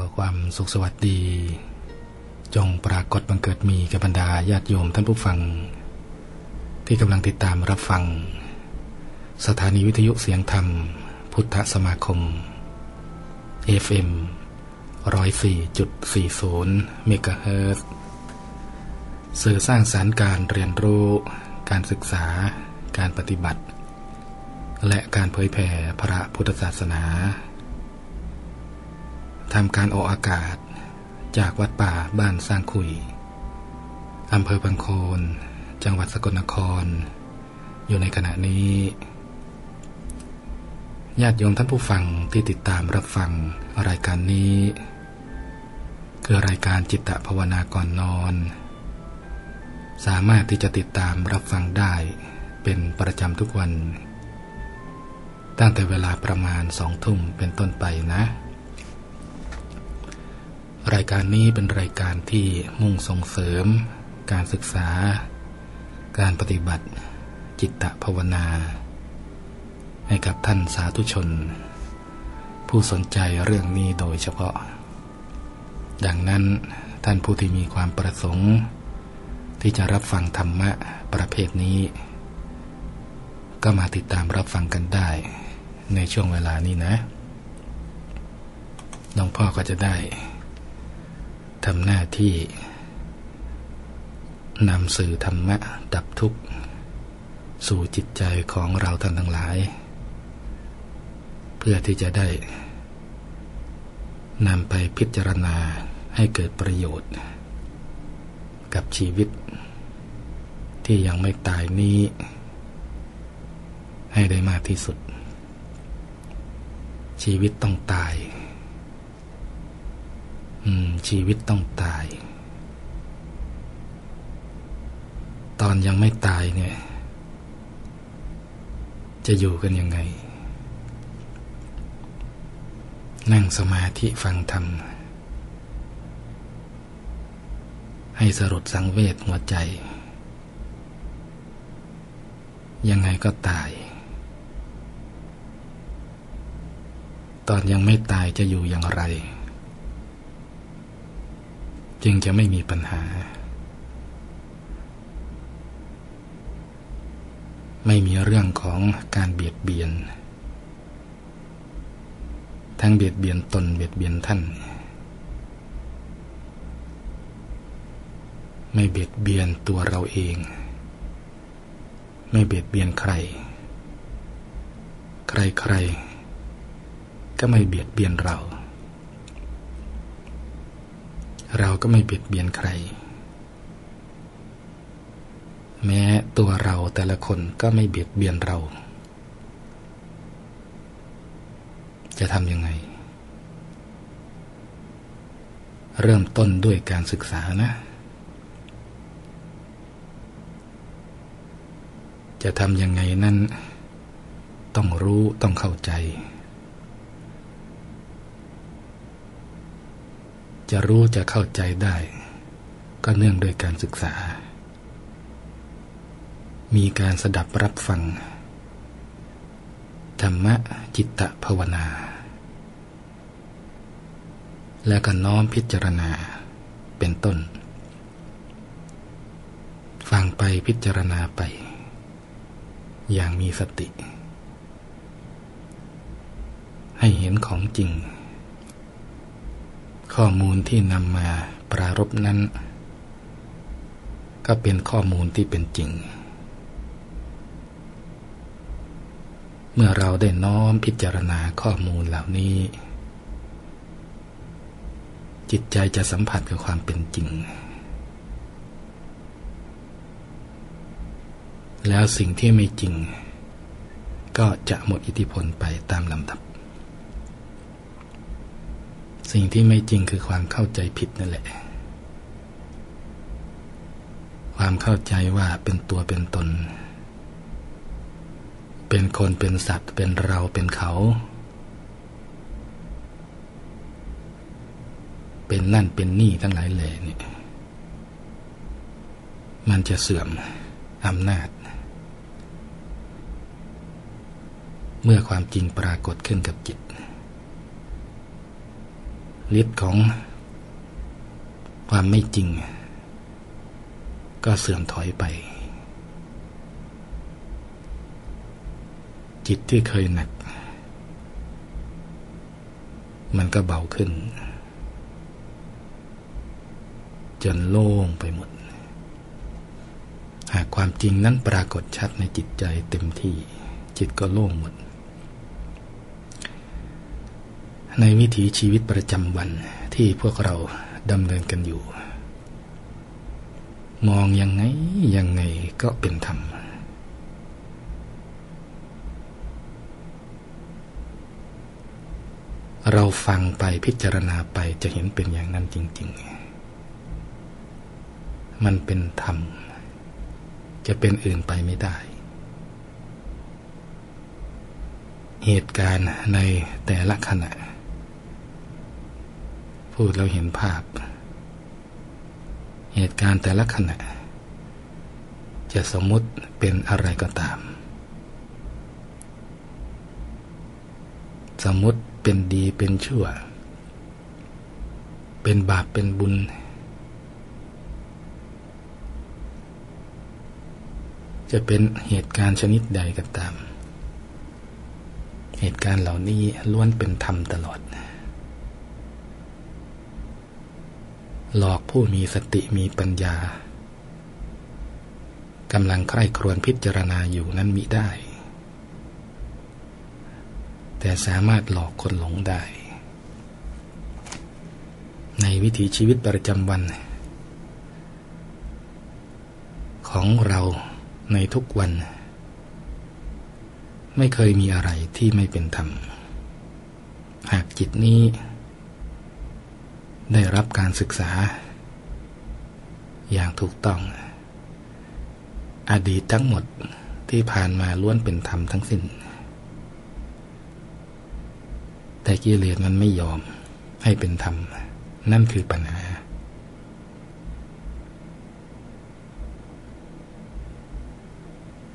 ขอความสุขสวัสดี จงปรากฏบังเกิดมีกับบรรดาญาติโยมท่านผู้ฟัง ที่กำลังติดตามรับฟัง สถานีวิทยุเสียงธรรม พุทธสมาคม FM 104.40เมกะเฮิรตซ์สื่อสร้างสารรค์การเรียนรู้ การศึกษา การปฏิบัติ และการเผยแผ่พระพุทธศาสนา ทำการออกอากาศจากวัดป่าบ้านสร้างคุย อำเภอพังโคน จังหวัดสกลนคร อยู่ในขณะนี้ ญาติโยมท่านผู้ฟังที่ติดตามรับฟังรายการนี้ คือรายการจิตตภาวนาก่อนนอน สามารถที่จะติดตามรับฟังได้เป็นประจำทุกวัน ตั้งแต่เวลาประมาณสองทุ่มเป็นต้นไปนะ รายการนี้เป็นรายการที่มุ่งส่งเสริม การศึกษา การปฏิบัติ จิตตภาวนา ให้กับท่านสาธุชน ผู้สนใจเรื่องนี้โดยเฉพาะ ดังนั้นท่านผู้ที่มีความประสงค์ ที่จะรับฟังธรรมะประเภทนี้ ก็มาติดตามรับฟังกันได้ ในช่วงเวลานี้นะน้องพ่อก็จะได้ ทำหน้าที่นำสื่อธรรมะดับทุกข์ สู่จิตใจของเราท่านทั้งหลาย เพื่อที่จะได้นำไปพิจารณาให้เกิดประโยชน์ กับชีวิต ที่ยังไม่ตายนี้ ให้ได้มากที่สุด ชีวิตต้องตาย ชีวิตต้องตาย ตอนยังไม่ตายเนี่ย จะอยู่กันยังไง นั่งสมาธิฟังธรรม ให้สรุดสังเวชหัวใจ ยังไงก็ตาย ตอนยังไม่ตายจะอยู่อย่างไร จึงจะไม่มีปัญหา ไม่มีเรื่องของการเบียดเบียน ทั้งเบียดเบียนตนเบียดเบียนท่าน ไม่เบียดเบียนตัวเราเอง ไม่เบียดเบียนใคร ใครใครก็ไม่เบียดเบียนเรา เราก็ไม่เบียดเบียนใคร แม้ตัวเราแต่ละคนก็ไม่เบียดเบียนเรา จะทำยังไง เริ่มต้นด้วยการศึกษานะ จะทำยังไงนั้นต้องรู้ต้องเข้าใจ จะรู้จะเข้าใจได้ ก็เนื่องโดยการศึกษา มีการสดับรับฟัง ธรรมะจิตตภาวนา และก็น้อมพิจารณาเป็นต้น ฟังไปพิจารณาไป อย่างมีสติ ให้เห็นของจริง ข้อมูลที่นำมาปรารบนั้น ก็เป็นข้อมูลที่เป็นจริง เมื่อเราได้น้อมพิจารณาข้อมูลเหล่านี้ จิตใจจะสัมผัสกับความเป็นจริง แล้วสิ่งที่ไม่จริง ก็จะหมดอิทธิพลไปตามลำดับ สิ่งที่ไม่จริงคือความเข้าใจผิดนั่นแหละ ความเข้าใจว่าเป็นตัวเป็นตน เป็นคนเป็นสัตว์เป็นเราเป็นเขา เป็นนั่นเป็นนี่ทั้งหลายแหล่นี่มันจะเสื่อมอำนาจ เมื่อความจริงปรากฏขึ้นกับจิต ฤทธิ์ของความไม่จริง ก็เสื่อมถอยไป จิตที่เคยหนัก มันก็เบาขึ้น จนโล่งไปหมด หากความจริงนั้นปรากฏชัดในจิตใจเต็มที่ จิตก็โล่งหมด ในวิถีชีวิตประจำวันที่พวกเราดำเนินกันอยู่ มองยังไงยังไงก็เป็นธรรม เราฟังไปพิจารณาไปจะเห็นเป็นอย่างนั้นจริง ๆ มันเป็นธรรม จะเป็นอื่นไปไม่ได้เหตุการณ์ในแต่ละขณะ พูดแล้วเห็นภาพ เหตุการณ์แต่ละขณะ จะสมมุติเป็นอะไรก็ตาม สมมุติเป็นดีเป็นชั่ว เป็นบาปเป็นบุญ จะเป็นเหตุการณ์ชนิดใดก็ตาม เหตุการณ์เหล่านี้ล้วนเป็นธรรมตลอด หลอกผู้มีสติมีปัญญากำลังใคร่ครวญพิจารณาอยู่นั้นมิได้ แต่สามารถหลอกคนหลงได้ ในวิถีชีวิตประจำวัน ของเราในทุกวัน ไม่เคยมีอะไรที่ไม่เป็นธรรม หากจิตนี้ ได้รับการศึกษา อย่างถูกต้อง อดีตทั้งหมดที่ผ่านมาล้วนเป็นธรรมทั้งสิ้น แต่กิเลสมันไม่ยอมให้เป็นธรรม นั่นคือปัญหา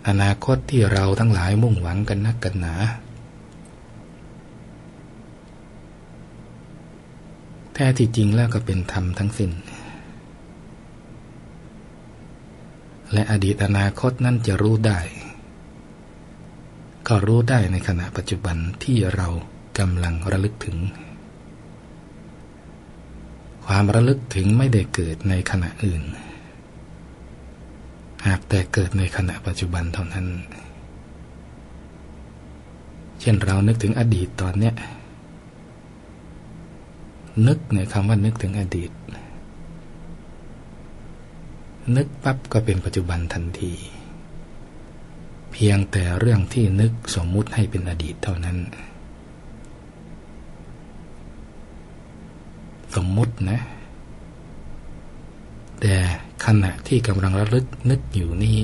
อนาคตที่เราทั้งหลายมุ่งหวังกันนักกันหนา ท้ที่จริงแล้วก็เป็นธรรมทั้งสิ้น และอดีตอนาคตนั่นจะรู้ได้ ก็รู้ได้ในขณะปัจจุบันที่เรากำลังระลึกถึง ความระลึกถึงไม่ได้เกิดในขณะอื่น หากแต่เกิดในขณะปัจจุบันเท่านั้น เช่นเรานึกถึงอดีตตอนเนี้ย นึกเนี่ยคำว่านึกถึงอดีต นึกปั๊บก็เป็นปัจจุบันทันที เพียงแต่เรื่องที่นึกสมมุติให้เป็นอดีตเท่านั้น สมมุตินะ แต่ขณะที่กำลังระลึกนึกอยู่นี่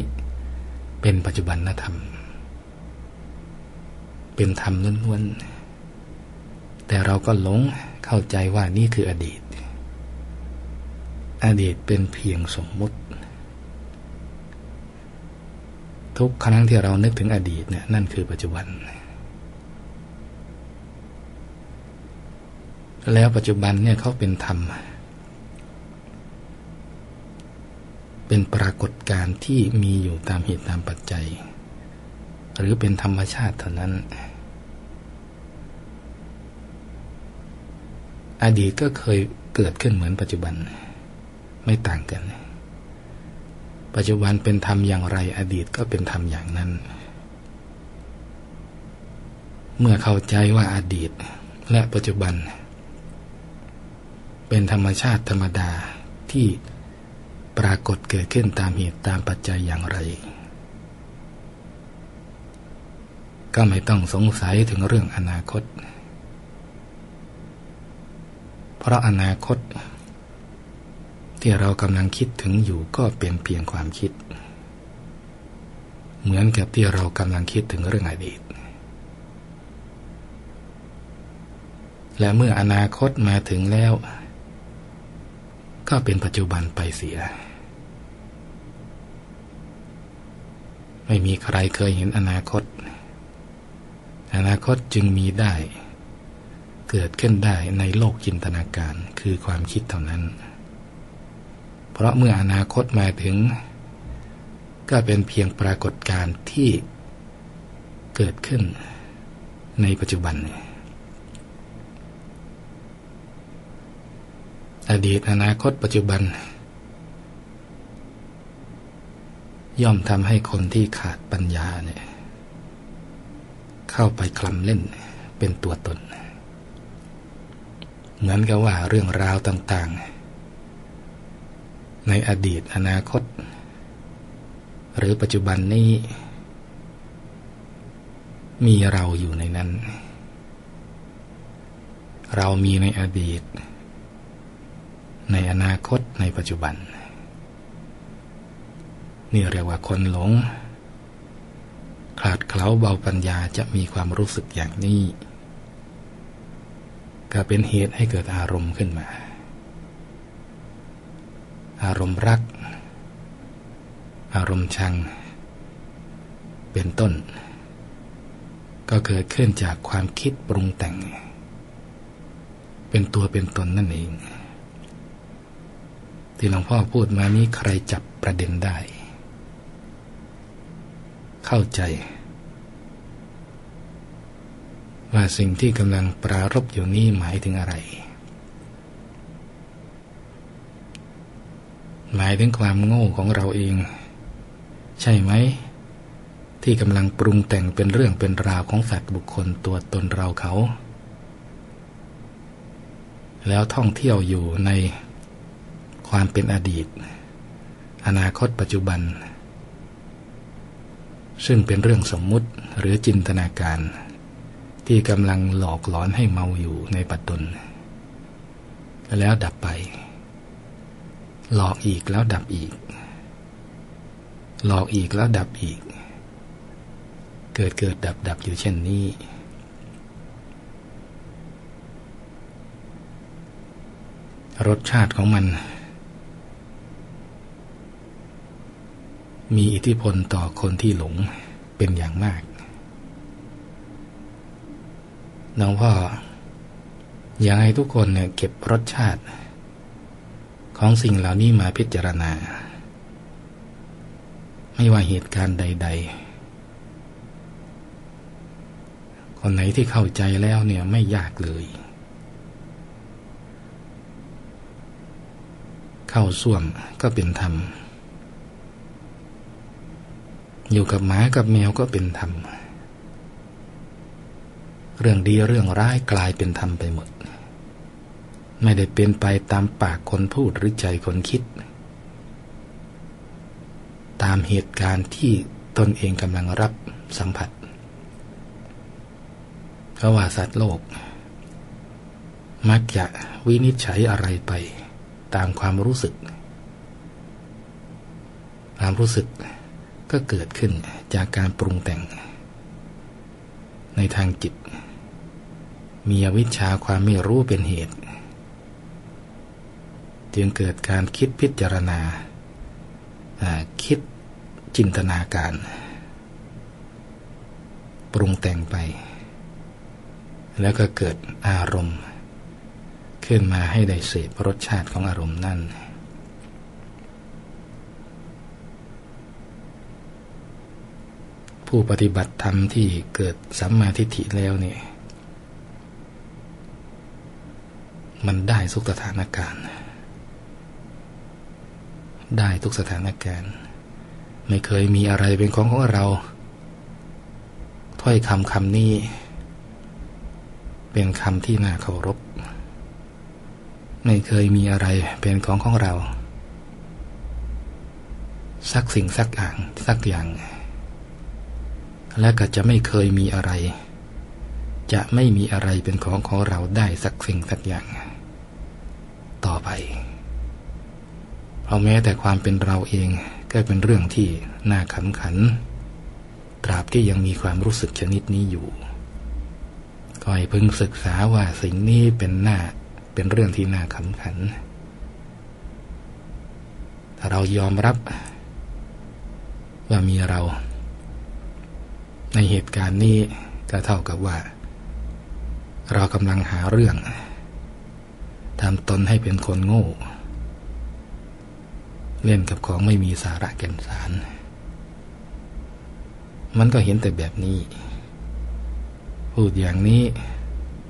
เป็นปัจจุบันธรรม เป็นธรรมล้วนๆ แต่เราก็หลงเข้าใจว่านี่คืออดีต อดีตเป็นเพียงสมมุติ ทุกครั้งที่เรานึกถึงอดีตเนี่ยนั่นคือปัจจุบัน แล้วปัจจุบันเนี่ยเขาเป็นธรรม เป็นปรากฏการณ์ที่มีอยู่ตามเหตุตามปัจจัย หรือเป็นธรรมชาติเท่านั้น อดีตก็เคยเกิดขึ้นเหมือนปัจจุบัน ไม่ต่างกัน ปัจจุบันเป็นธรรมอย่างไร อดีตก็เป็นธรรมอย่างนั้น เมื่อเข้าใจว่าอดีตและปัจจุบัน เป็นธรรมชาติธรรมดาที่ปรากฏเกิดขึ้นตามเหตุตามปัจจัยอย่างไร ก็ไม่ต้องสงสัยถึงเรื่องอนาคต ราะอนาคต ที่เรากำลังคิดถึงอยู่ก็เป็นเพียงความคิด เหมือนกับที่เรากำลังคิดถึงเรื่องอดีต และเมื่ออนาคตมาถึงแล้ว ก็เป็นปัจจุบันไปเสีย ไม่มีใครเคยเห็นอนาคต อนาคตจึงมีได้ เกิดขึ้นได้ในโลกจินตนาการคือความคิดเท่านั้น เพราะเมื่ออนาคตมาถึง ก็เป็นเพียงปรากฏการณ์ที่เกิดขึ้นในปัจจุบัน อดีตอนาคตปัจจุบัน ย่อมทำให้คนที่ขาดปัญญาเนี่ย เข้าไปคลำเล่นเป็นตัวตน เหมือนกับว่าเรื่องราวต่างๆ ในอดีตอนาคต หรือปัจจุบันนี้ มีเราอยู่ในนั้น เรามีในอดีต ในอนาคตในปัจจุบัน นี่เรียกว่าคนหลง ขาดเคล้าเบาปัญญาจะมีความรู้สึกอย่างนี้ ก็เป็นเหตุให้เกิดอารมณ์ขึ้นมา อารมณ์รัก อารมณ์ชัง เป็นต้น ก็เกิดขึ้นจากความคิดปรุงแต่ง เป็นตัวเป็นตนนั่นเอง ที่หลวงพ่อพูดมานี้ใครจับประเด็นได้ เข้าใจ ว่าสิ่งที่กำลังปรารบอยู่นี้หมายถึงอะไร หมายถึงความโง่ของเราเอง ใช่ไหม ที่กำลังปรุงแต่งเป็นเรื่องเป็นราวของสัตว์บุคคลตัวตนเราเขา แล้วท่องเที่ยวอยู่ในความเป็นอดีต อนาคตปัจจุบัน ซึ่งเป็นเรื่องสมมุติหรือจินตนาการ ที่กำลังหลอกหลอนให้เมาอยู่ในปัจจุบันแล้วดับไป หลอกอีกแล้วดับอีก หลอกอีกแล้วดับอีก เกิดเกิดดับดับอยู่เช่นนี้ รสชาติของมัน มีอิทธิพลต่อคนที่หลงเป็นอย่างมาก น้องพ่ออยากให้ทุกคนเนี่ยเก็บรสชาติ ของสิ่งเหล่านี้มาพิจารณา ไม่ว่าเหตุการณ์ใด ๆ คนไหนที่เข้าใจแล้วเนี่ยไม่ยากเลย เข้าส่วมก็เป็นธรรม อยู่กับหมากับแมวก็เป็นธรรม เรื่องดีเรื่องร้ายกลายเป็นธรรมไปหมด ไม่ได้เป็นไปตามปากคนพูดหรือใจคนคิด ตามเหตุการณ์ที่ตนเองกำลังรับสัมผัสเพราะว่าสัตว์โลก มักจะวินิจฉัยอะไรไป ตามความรู้สึก ความรู้สึกก็เกิดขึ้นจากการปรุงแต่ง ในทางจิต มีอวิชชาความไม่รู้เป็นเหตุ จึงเกิดการคิดพิจารณา คิดจินตนาการ ปรุงแต่งไป แล้วก็เกิดอารมณ์ ขึ้นมาให้ได้เสพรสชาติของอารมณ์นั่นผู้ปฏิบัติธรรมที่เกิดสัมมาทิฏฐิแล้วเนี่ย มันได้ทุกสถานการณ์ ได้ทุกสถานการณ์ ไม่เคยมีอะไรเป็นของของเรา ถ้อยคำคำนี้ เป็นคำที่น่าเคารพ ไม่เคยมีอะไรเป็นของของเรา สักสิ่งสักอย่างสักอย่าง และก็จะไม่เคยมีอะไร จะไม่มีอะไรเป็นของของเราได้สักสิ่งสักอย่าง ต่อไปเพราะแม้แต่ความเป็นเราเองก็เป็นเรื่องที่น่าขำขัน ตราบที่ยังมีความรู้สึกชนิดนี้อยู่ก็ให้พึงศึกษาว่าสิ่งนี้เป็นหน้าเป็นเรื่องที่น่าขำขัน ถ้าเรายอมรับว่ามีเรา ในเหตุการณ์นี้ก็เท่ากับว่า เรากำลังหาเรื่องทำตนให้เป็นคนโง่ เล่นกับของไม่มีสาระแก่นสาร มันก็เห็นแต่แบบนี้ พูดอย่างนี้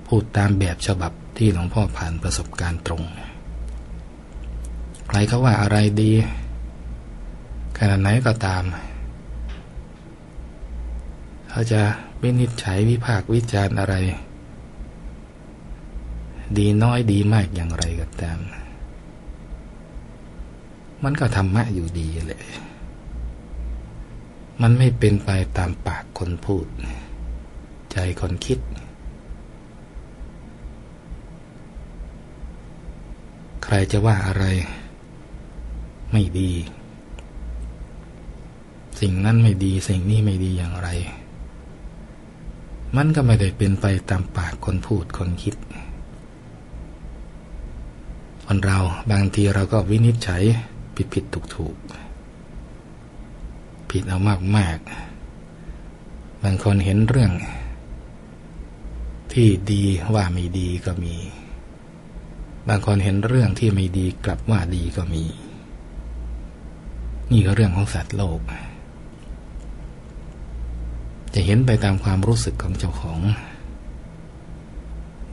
พูดตามแบบฉบับที่หลวงพ่อผ่านประสบการณ์ตรง ใครเขาว่าอะไรดีขนาดไหนก็ตาม เขาจะวินิจฉัยวิพากษ์วิจารณ์อะไร ดีน้อยดีมากอย่างไรก็ตาม มันก็ธรรมะอยู่ดีเลยมันไม่เป็นไปตามปากคนพูด ใจคนคิด ใครจะว่าอะไร ไม่ดี สิ่งนั้นไม่ดีสิ่งนี้ไม่ดีอย่างไร มันก็ไม่ได้เป็นไปตามปากคนพูดคนคิด คนเราบางทีเราก็วินิจฉัยผิดผิดถูกถูกผิดเอามากมากบางคนเห็นเรื่อง ที่ดีว่าไม่ดีก็มี บางคนเห็นเรื่องที่ไม่ดีกลับว่าดีก็มี นี่ก็เรื่องของสัตว์โลก จะเห็นไปตามความรู้สึกของเจ้าของ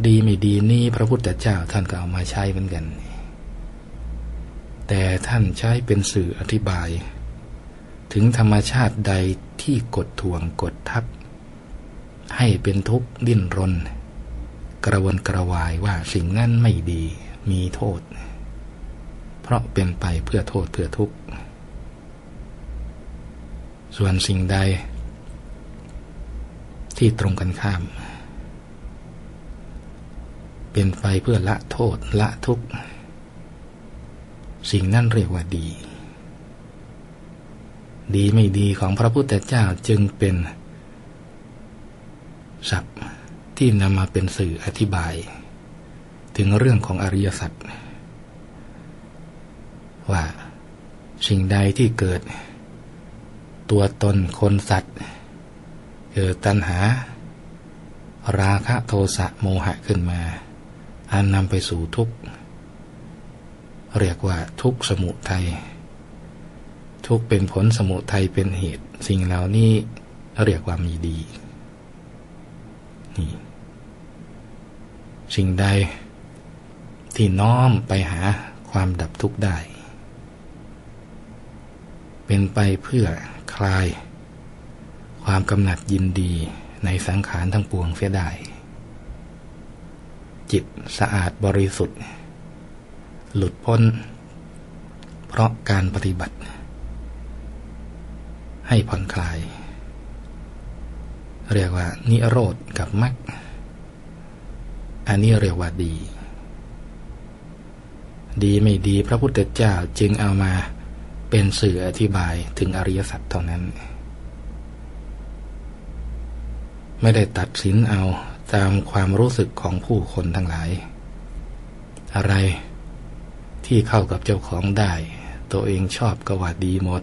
ดีไม่ดีนี่พระพุทธเจ้าท่านก็เอามาใช้เหมือนกัน แต่ท่านใช้เป็นสื่ออธิบาย ถึงธรรมชาติใดที่กดทวงกดทับ ให้เป็นทุกข์ดิ้นรน กระวนกระวายว่าสิ่งนั้นไม่ดีมีโทษ เพราะเป็นไปเพื่อโทษเพื่อทุกข์ส่วนสิ่งใด ที่ตรงกันข้าม เป็นไปเพื่อละโทษละทุกข์สิ่งนั้นเรียกว่าดี ดีไม่ดีของพระพุทธเจ้าจึงเป็นศัพท์ที่นำมาเป็นสื่ออธิบาย ถึงเรื่องของอริยสัจว่าสิ่งใดที่เกิด ตัวตนคนสัตว์ เกิดตัณหา ราคะโทสะโมหะขึ้นมา อันนำไปสู่ทุกข์เรียกว่าทุกข์สมุทัยทุกข์เป็นผลสมุทัยเป็นเหตุ สิ่งเหล่านี้เรียกว่ามีดีนี่สิ่งใดที่น้อมไปหาความดับทุกข์ได้ เป็นไปเพื่อคลาย ความกำหนัดยินดีในสังขารทั้งปวงเสียได้ จิตสะอาดบริสุทธิ์ หลุดพ้น เพราะการปฏิบัติ ให้ผ่อนคลาย เรียกว่า นิโรธกับมรรคอันนี้เรียกว่าดี ดีไม่ดีพระพุทธเจ้าจึงเอามาเป็นสื่ออธิบายถึงอริยสัจเท่านั้น ไม่ได้ตัดสินเอา ตามความรู้สึกของผู้คนทั้งหลาย อะไรที่เข้ากับเจ้าของได้ ตัวเองชอบก็ว่าดีหมด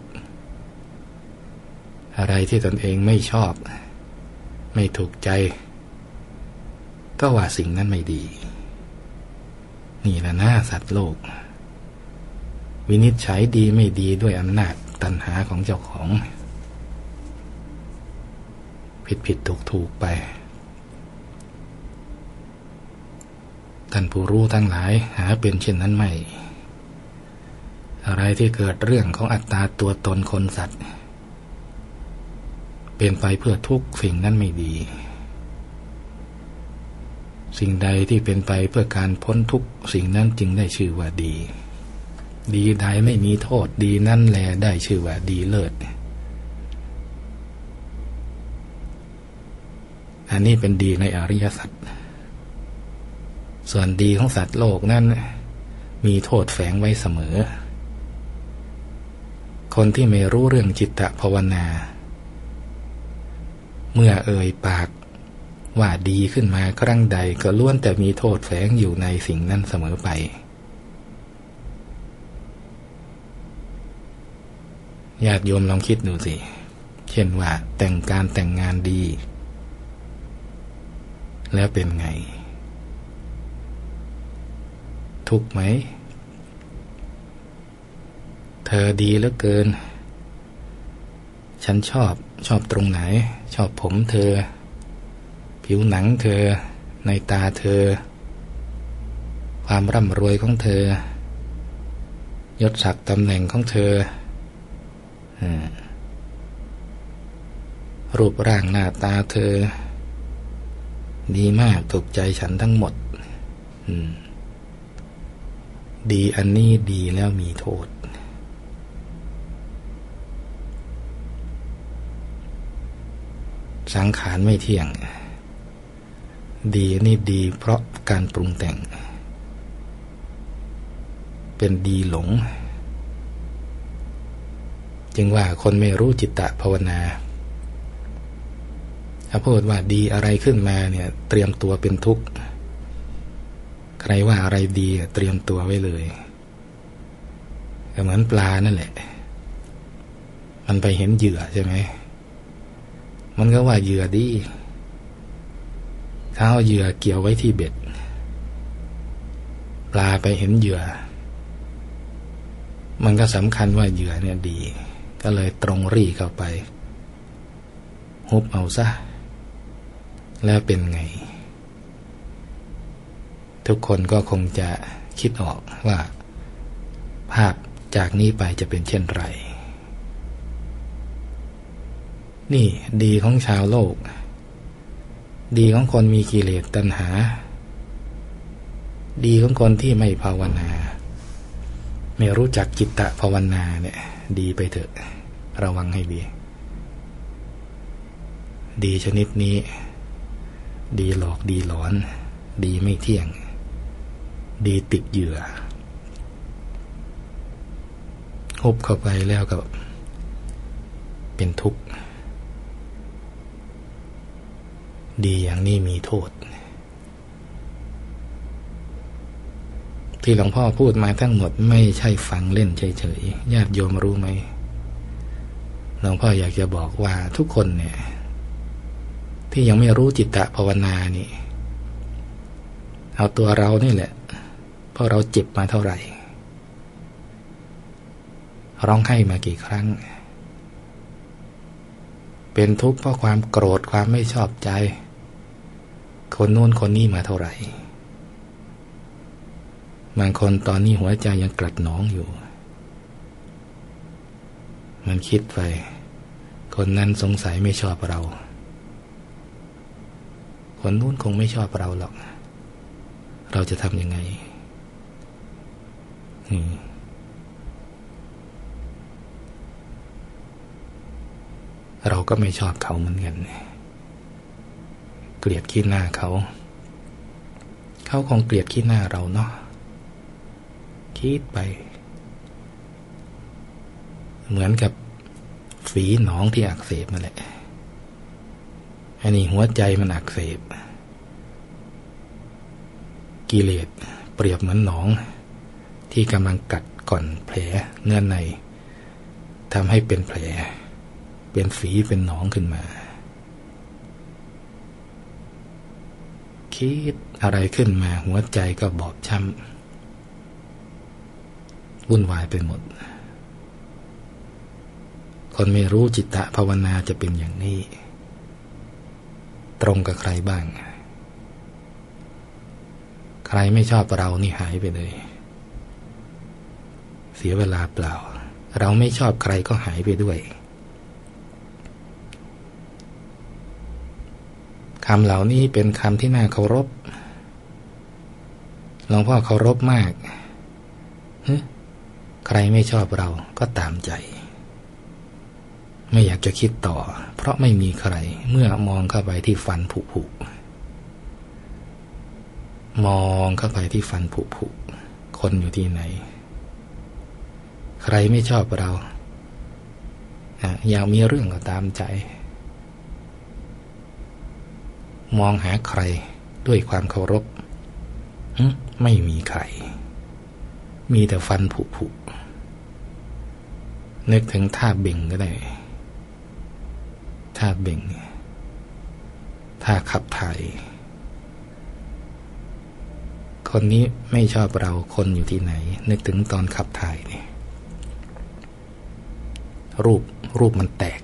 อะไรที่ตนเองไม่ชอบ ไม่ถูกใจ ก็ว่าสิ่งนั้นไม่ดี นี่แหละหน้าสัตว์โลก วินิจฉัยดีไม่ดีด้วยอำนาจตัณหาของเจ้าของ ผิดผิดถูกถูกไป ท่านผู้รู้ทั้งหลายหาเป็นเช่นนั้นไม่ อะไรที่เกิดเรื่องของอัตตาตัวตนคนสัตว์ เป็นไปเพื่อทุกสิ่งนั้นไม่ดี สิ่งใดที่เป็นไปเพื่อการพ้นทุกสิ่งนั้นจึงได้ชื่อว่าดี ดีใดไม่มีโทษดีนั่นแลได้ชื่อว่าดีเลิศอันนี้เป็นดีในอริยสัจ ส่วนดีของสัตว์โลกนั้น มีโทษแฝงไว้เสมอ คนที่ไม่รู้เรื่องจิตตภาวนา เมื่อเอ่ยปากว่าดีขึ้นมาครั้งใดก็ล้วนแต่มีโทษแฝงอยู่ในสิ่งนั้นเสมอไป ญาติโยมลองคิดดูสิ เช่นว่าแต่งการแต่งงานดี แล้วเป็นไง ทุกข์ไหม เธอดีเหลือเกิน ฉันชอบชอบตรงไหน ชอบผมเธอ ผิวหนังเธอ ในตาเธอ ความร่ำรวยของเธอ ยศศักดิ์ตำแหน่งของเธอ รูปร่างหน้าตาเธอ ดีมากถูกใจฉันทั้งหมด ดีอันนี้ดีแล้วมีโทษ สังขารไม่เที่ยง ดีนี่ดีเพราะการปรุงแต่ง เป็นดีหลง จึงว่าคนไม่รู้จิตตะภาวนาถ้าพูดว่าดีอะไรขึ้นมาเนี่ย เตรียมตัวเป็นทุกข์ ใครว่าอะไรดีเตรียมตัวไว้เลยก็เหมือนปลานั่นแหละ มันไปเห็นเหยื่อใช่ไหม มันก็ว่าเหยื่อดีถ้าเอาเหยื่อเกี่ยวไว้ที่เบ็ด ปลาไปเห็นเหยื่อ มันก็สำคัญว่าเหยื่อเนี่ยดี ก็เลยตรงรีเข้าไปฮุบเอาซะ แล้วเป็นไง ทุกคนก็คงจะคิดออกว่า ภาพจากนี้ไปจะเป็นเช่นไร นี่ดีของชาวโลก ดีของคนมีกิเลสตัณหา ดีของคนที่ไม่ภาวนา ไม่รู้จักจิตตะภาวนาเนี่ย ดีไปเถอะ ระวังให้ดี ดีชนิดนี้ ดีหลอกดีหลอน ดีไม่เที่ยง ดีติดเหยื่อฮบเข้าไปแล้วก็เป็นทุกข์ ดีอย่างนี้มีโทษ ที่หลวงพ่อพูดมาทั้งหมดไม่ใช่ฟังเล่นเฉยๆญาติโยมรู้ไหมหลวงพ่ออยากจะบอกว่าทุกคนเนี่ย ที่ยังไม่รู้จิตตะภาวนานี่ เอาตัวเรานี่แหละ เพราะเราเจ็บมาเท่าไหร่ ร้องไห้มากี่ครั้ง เป็นทุกข์เพราะความโกรธความไม่ชอบใจ คนโน้นคนนี้มาเท่าไหร่บางคนตอนนี้หัวใจยังกลัดหนองอยู่ มันคิดไป คนนั้นสงสัยไม่ชอบเรา คนนู้นคงไม่ชอบเราหรอก เราจะทำยังไง เราก็ไม่ชอบเขาเหมือนกัน เกลียดขี้หน้าเขา เขาคงเกลียดขี้หน้าเราเนาะ คิดไป เหมือนกับฝีหนองที่อักเสบนั่นแหละ อันนี้หัวใจมันอักเสบ กิเลสเปรียบเหมือนหนอง ที่กำลังกัดก่อนแผลเนื้อในทำให้เป็นแผล เป็นฝีเป็นหนองขึ้นมา คิดอะไรขึ้นมาหัวใจก็บอบช้ำวุ่นวายไปหมด คนไม่รู้จิตตะภาวนาจะเป็นอย่างนี้ ตรงกับใครบ้าง ใครไม่ชอบเรานี่หายไปเลย เสียเวลาเปล่า เราไม่ชอบใครก็หายไปด้วยคำเหล่านี้เป็นคำที่น่าเคารพหลวงพ่อเคารพมาก ใครไม่ชอบเราก็ตามใจ ไม่อยากจะคิดต่อ เพราะไม่มีใคร เมื่อมองเข้าไปที่ฟันผุผุมองเข้าไปที่ฟันผุผุคนอยู่ที่ไหน ใครไม่ชอบเราอยากมีเรื่องก็ตามใจ มองหาใครด้วยความเคารพไม่มีใคร มีแต่ฟันผุผุนึกถึงท่าเบ่งก็ได้ ท่าเบ่งท่าขับถ่าย คนนี้ไม่ชอบเราคนอยู่ที่ไหน นึกถึงตอนขับถ่ายนี่ รูปรูปมันแตก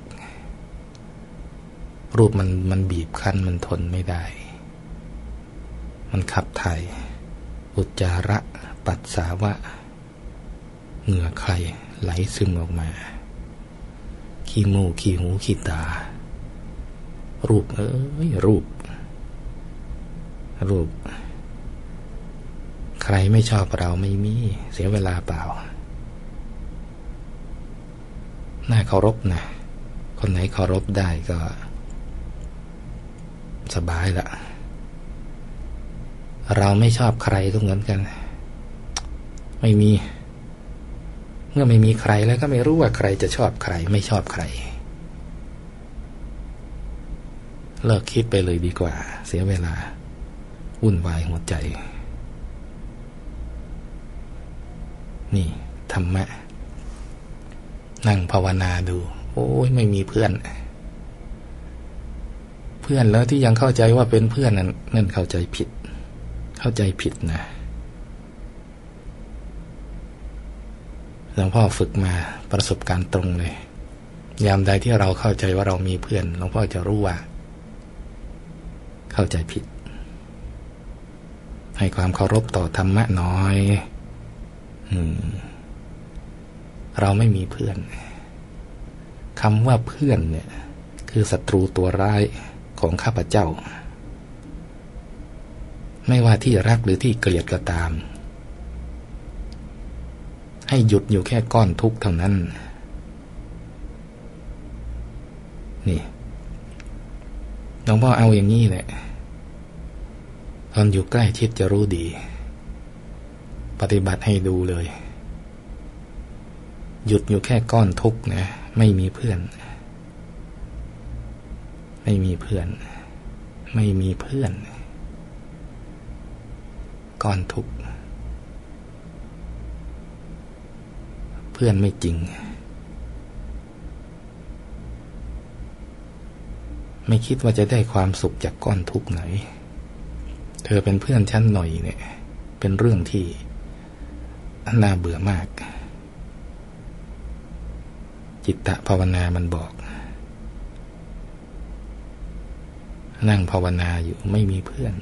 รูปมันมันบีบคั้นมันทนไม่ได้ มันขับถ่ายอุจจาระปัสสาวะ เหงื่อใครไหลซึมออกมา ขี้มูกขี้หูขี้ตา รูปเอ้ยรูป รูป ใครไม่ชอบเราไม่มี เสียเวลาเปล่า น่าเคารพนะคนไหนเคารพได้ก็ สบายละเราไม่ชอบใครก็เหมือนกัน ไม่มี เมื่อไม่มีใครแล้วก็ไม่รู้ว่าใครจะชอบใคร ไม่ชอบใคร เลิกคิดไปเลยดีกว่า เสียเวลาวุ่นวายหัวใจ นี่ ธรรมะ นั่งภาวนาดู โอ้ยไม่มีเพื่อน เพื่อนแล้วที่ยังเข้าใจว่าเป็นเพื่อนนั้นนั่นเข้าใจผิด เข้าใจผิดนะหลวงพ่อฝึกมาประสบการณ์ตรงเลย ยามใดที่เราเข้าใจว่าเรามีเพื่อนหลวงพ่อจะรู้ว่า เข้าใจผิด ให้ความเคารพต่อธรรมะน้อย อืม เราไม่มีเพื่อนคำว่าเพื่อนเนี่ย คือศัตรูตัวร้ายของข้าพเจ้า ไม่ว่าที่รักหรือที่เกลียดก็ตาม ให้หยุดอยู่แค่ก้อนทุกข์เท่านั้น นี่หลวงพ่อเอาอย่างนี้แหละตอนอยู่ใกล้ชิดจะรู้ดี ปฏิบัติให้ดูเลย หยุดอยู่แค่ก้อนทุกข์นะไม่มีเพื่อน ไม่มีเพื่อน ไม่มีเพื่อน ก้อนทุกข์เพื่อนไม่จริง ไม่คิดว่าจะได้ความสุขจากก้อนทุกข์ไหน เธอเป็นเพื่อนฉันหน่อยเนี่ย เป็นเรื่องที่น่าเบื่อมาก จิตตะภาวนามันบอก นั่งภาวนาอยู่ไม่มีเพื่อน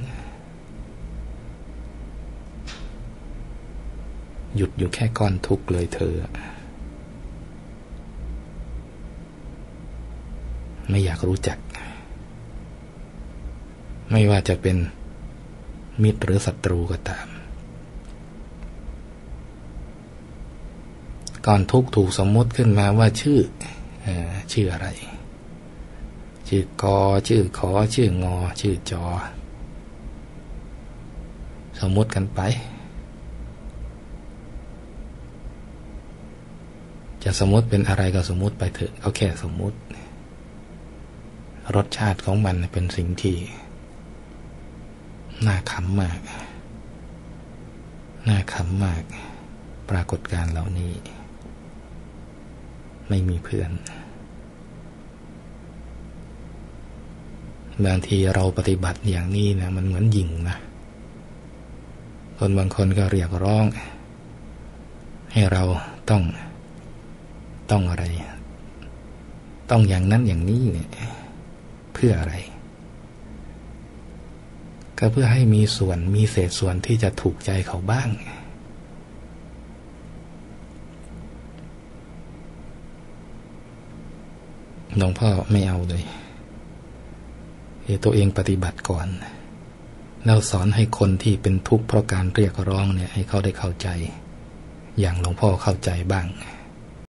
หยุดอยู่แค่ก้อนทุกข์เลยเธอ ไม่อยากรู้จัก ไม่ว่าจะเป็นมิตรหรือศัตรูก็ตาม ก่อนทุกถูกสมมติขึ้นมาว่าชื่ออชื่ออะไร ชื่อกอชื่อขอ ชื่องอ ชื่อจอ สมมติกันไป จะสมมติเป็นอะไรก็สมมติไปเถอะเขาแค่สมมติ รสชาติของมันเป็นสิ่งที่น่าขำมาก น่าขำมาก ปรากฏการเหล่านี้ ไม่มีเพื่อน บางทีเราปฏิบัติอย่างนี้นะ มันเหมือนยิงนะคนบางคนก็เรียกร้อง ให้เราต้องต้องอะไร ต้องอย่างนั้นอย่างนี้เนี่ยเพื่ออะไร ก็เพื่อให้มีส่วนมีเศษส่วนที่จะถูกใจเขาบ้าง หลวงพ่อไม่เอาเลยตัวเองปฏิบัติก่อนแล้วสอนให้คนที่เป็นทุกข์เพราะการเรียกร้องเนี่ยให้เขาได้เข้าใจ อย่างหลวงพ่อเข้าใจบ้าง